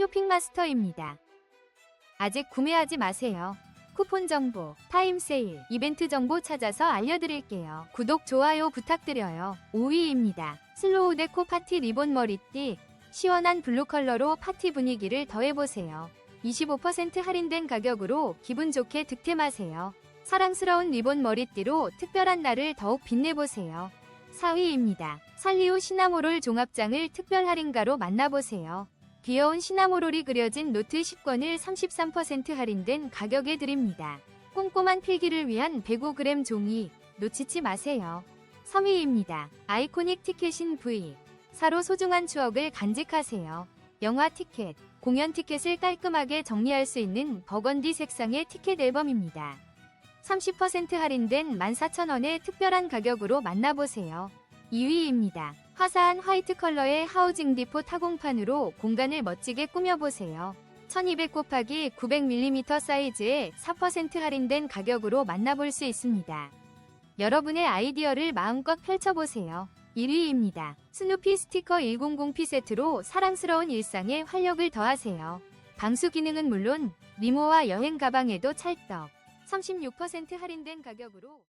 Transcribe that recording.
쇼핑마스터입니다. 아직 구매하지 마세요. 쿠폰 정보, 타임 세일, 이벤트 정보 찾아서 알려드릴게요. 구독, 좋아요 부탁드려요. 5위입니다. 슬로우 데코 파티 리본 머리띠. 시원한 블루 컬러로 파티 분위기를 더해보세요. 25% 할인된 가격으로 기분 좋게 득템하세요. 사랑스러운 리본 머리띠로 특별한 날을 더욱 빛내보세요. 4위입니다. 살리오 시나모롤 종합장을 특별 할인가로 만나보세요. 귀여운 시나모롤이 그려진 노트 10권을 33% 할인된 가격에 드립니다. 꼼꼼한 필기를 위한 105g 종이 놓치지 마세요. 3위입니다. 아이코닉 티켓인 V. 사로 소중한 추억을 간직하세요. 영화 티켓, 공연 티켓을 깔끔하게 정리할 수 있는 버건디 색상의 티켓 앨범입니다. 30% 할인된 14,000원의 특별한 가격으로 만나보세요. 2위입니다. 화사한 화이트 컬러의 하우징 디포 타공판으로 공간을 멋지게 꾸며보세요. 1200 곱하기 900mm 사이즈에 4% 할인된 가격으로 만나볼 수 있습니다. 여러분의 아이디어를 마음껏 펼쳐보세요. 1위입니다. 스누피 스티커 100P 세트로 사랑스러운 일상에 활력을 더하세요. 방수 기능은 물론 미모와 여행 가방에도 찰떡. 36% 할인된 가격으로